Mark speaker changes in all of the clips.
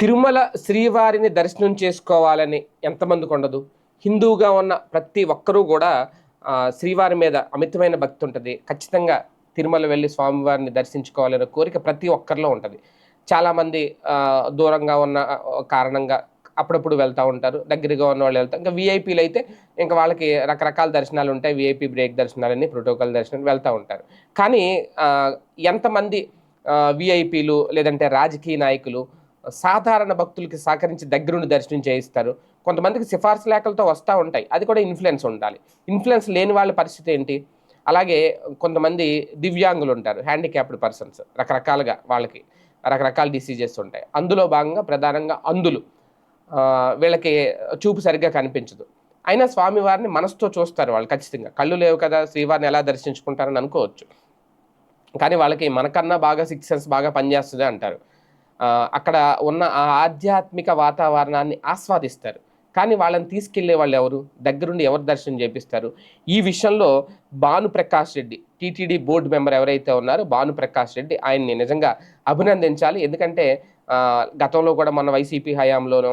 Speaker 1: తిరుమల శ్రీవారిని దర్శనం చేసుకోవాలని ఎంతమందికి ఉండదు హిందువుగా ఉన్న ప్రతి ఒక్కరూ కూడా శ్రీవారి మీద అమితమైన భక్తి ఉంటుంది. ఖచ్చితంగా తిరుమల వెళ్ళి స్వామివారిని దర్శించుకోవాలనే కోరిక ప్రతి ఒక్కరిలో ఉంటుంది. చాలామంది దూరంగా ఉన్న కారణంగా అప్పుడప్పుడు వెళ్తూ ఉంటారు. దగ్గరగా ఉన్న వాళ్ళు వెళ్తారు ఇంకా విఐపీలు అయితే ఇంకా వాళ్ళకి రకరకాల దర్శనాలు ఉంటాయి. వీఐపీ బ్రేక్ దర్శనాలని ప్రోటోకాల్ దర్శనాలు వెళ్తూ ఉంటారు. కానీ ఎంతమంది విఐపీలు లేదంటే రాజకీయ నాయకులు సాధారణ భక్తులకి సహకరించి దగ్గరుండి దర్శనం చేయిస్తారు. కొంతమందికి సిఫార్సు లేఖలతో వస్తూ ఉంటాయి. అది కూడా ఇన్ఫ్లుయెన్స్ ఉండాలి. ఇన్ఫ్లుయెన్స్ లేని వాళ్ళ పరిస్థితి ఏంటి? అలాగే కొంతమంది దివ్యాంగులు ఉంటారు. Handicapped persons. రకరకాలుగా వాళ్ళకి రకరకాల డిసీజెస్ ఉంటాయి. అందులో భాగంగా ప్రధానంగా అందులు. వీళ్ళకి చూపు సరిగ్గా కనిపించదు. అయినా స్వామివారిని మనసుతో చూస్తారు వాళ్ళు ఖచ్చితంగా. కళ్ళు లేవు కదా శ్రీవారిని ఎలా దర్శించుకుంటారని అనుకోవచ్చు. కానీ వాళ్ళకి మనకన్నా బాగా సిక్స్ సెన్స్ బాగా పనిచేస్తుంది అంటారు. అక్కడ ఉన్న ఆ ఆధ్యాత్మిక వాతావరణాన్ని ఆస్వాదిస్తారు. కానీ వాళ్ళని తీసుకెళ్ళే వాళ్ళు ఎవరు? దగ్గరుండి ఎవరు దర్శనం చేపిస్తారు? ఈ విషయంలో Bhanuprakash Reddy TTD board member ఎవరైతే ఉన్నారో భానుప్రకాష్ రెడ్డి ఆయన్ని నిజంగా అభినందించాలి. ఎందుకంటే గతంలో కూడా మన వైసీపీ హయాంలోనూ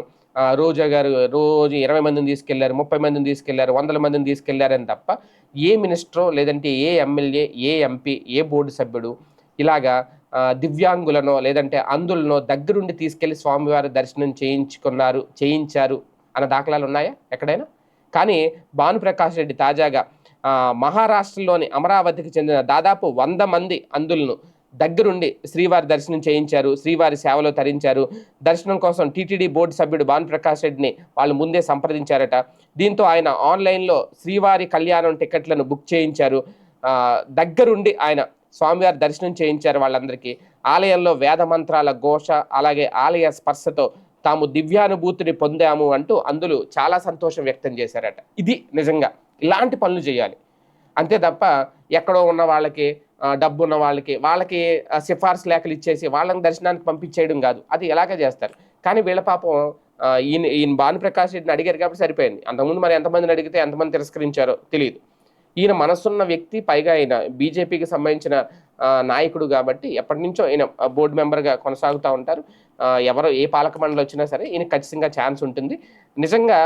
Speaker 1: రోజా గారు రోజు ఇరవై మందిని తీసుకెళ్ళారు ముప్పై మందిని తీసుకెళ్ళారు వందల మందిని తీసుకెళ్ళారని తప్ప ఏ మినిస్టరో లేదంటే ఏ ఎమ్మెల్యే ఏ ఎంపీ ఏ బోర్డు సభ్యుడు ఇలాగా దివ్యాంగులనో లేదంటే అందులనో దగ్గరుండి తీసుకెళ్ళి స్వామివారి దర్శనం చేయించుకున్నారు చేయించారు అన్న దాఖలాలు ఉన్నాయా? ఎక్కడైనా? కానీ భానుప్రకాష్ రెడ్డి తాజాగా మహారాష్ట్రలోని అమరావతికి చెందిన దాదాపు వంద మంది అందులను దగ్గరుండి శ్రీవారి దర్శనం చేయించారు శ్రీవారి సేవలో తరించారు. దర్శనం కోసం టీటీడీ బోర్డు సభ్యుడు భానుప్రకాష్ రెడ్డిని వాళ్ళు ముందే సంప్రదించారట. దీంతో ఆయన ఆన్లైన్లో శ్రీవారి కళ్యాణం టికెట్లను బుక్ చేయించారు. దగ్గరుండి ఆయన స్వామివారి దర్శనం చేయించారు వాళ్ళందరికీ. ఆలయంలో వేద మంత్రాల ఘోష అలాగే ఆలయ స్పర్శతో తాము దివ్యానుభూతిని పొందాము అంటూ అందులో చాలా సంతోషం వ్యక్తం చేశారట. ఇది నిజంగా ఇలాంటి పనులు చేయాలి. అంతే తప్ప ఎక్కడో ఉన్న వాళ్ళకి డబ్బు ఉన్న వాళ్ళకి వాళ్ళకి సిఫార్సు లేఖలు ఇచ్చేసి వాళ్ళని దర్శనానికి పంపించేయడం కాదు. అది ఎలాగే చేస్తారు. కానీ వీళ్ళ పాపం ఈయన ఈయన భానుప్రకాష్ రెడ్డిని అడిగారు కాబట్టి సరిపోయింది. అంతకుముందు మరి ఎంతమందిని అడిగితే ఎంతమంది తిరస్కరించారో తెలియదు ఈయన మనసున్న వ్యక్తి పైగా ఆయన బీజేపీకి సంబంధించిన నాయకుడు కాబట్టి ఎప్పటి నుంచో ఈయన బోర్డు మెంబర్గా కొనసాగుతూ ఉంటారు. ఎవరు ఏ పాలక మండలి వచ్చినా సరే ఈయన ఖచ్చితంగా ఛాన్స్ ఉంటుంది. నిజంగా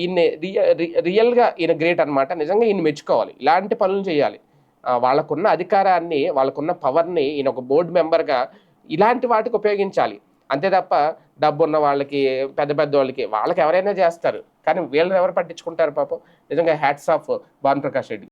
Speaker 1: ఈయన్ని రియల్గా ఈయన గ్రేట్ అన్నమాట. నిజంగా ఈయన మెచ్చుకోవాలి. ఇలాంటి పనులు చేయాలి. వాళ్ళకున్న అధికారాన్ని వాళ్ళకున్న పవర్ని ఈయన ఒక బోర్డు మెంబర్గా ఇలాంటి వాటికి ఉపయోగించాలి. అంతే తప్ప డబ్బు ఉన్న వాళ్ళకి పెద్ద పెద్ద వాళ్ళకి వాళ్ళకి ఎవరైనా చేస్తారు. కానీ వీళ్ళని ఎవరు పట్టించుకుంటారు పాపం? నిజంగా హ్యాట్స్ ఆఫ్ భానుప్రకాష్ రెడ్డి.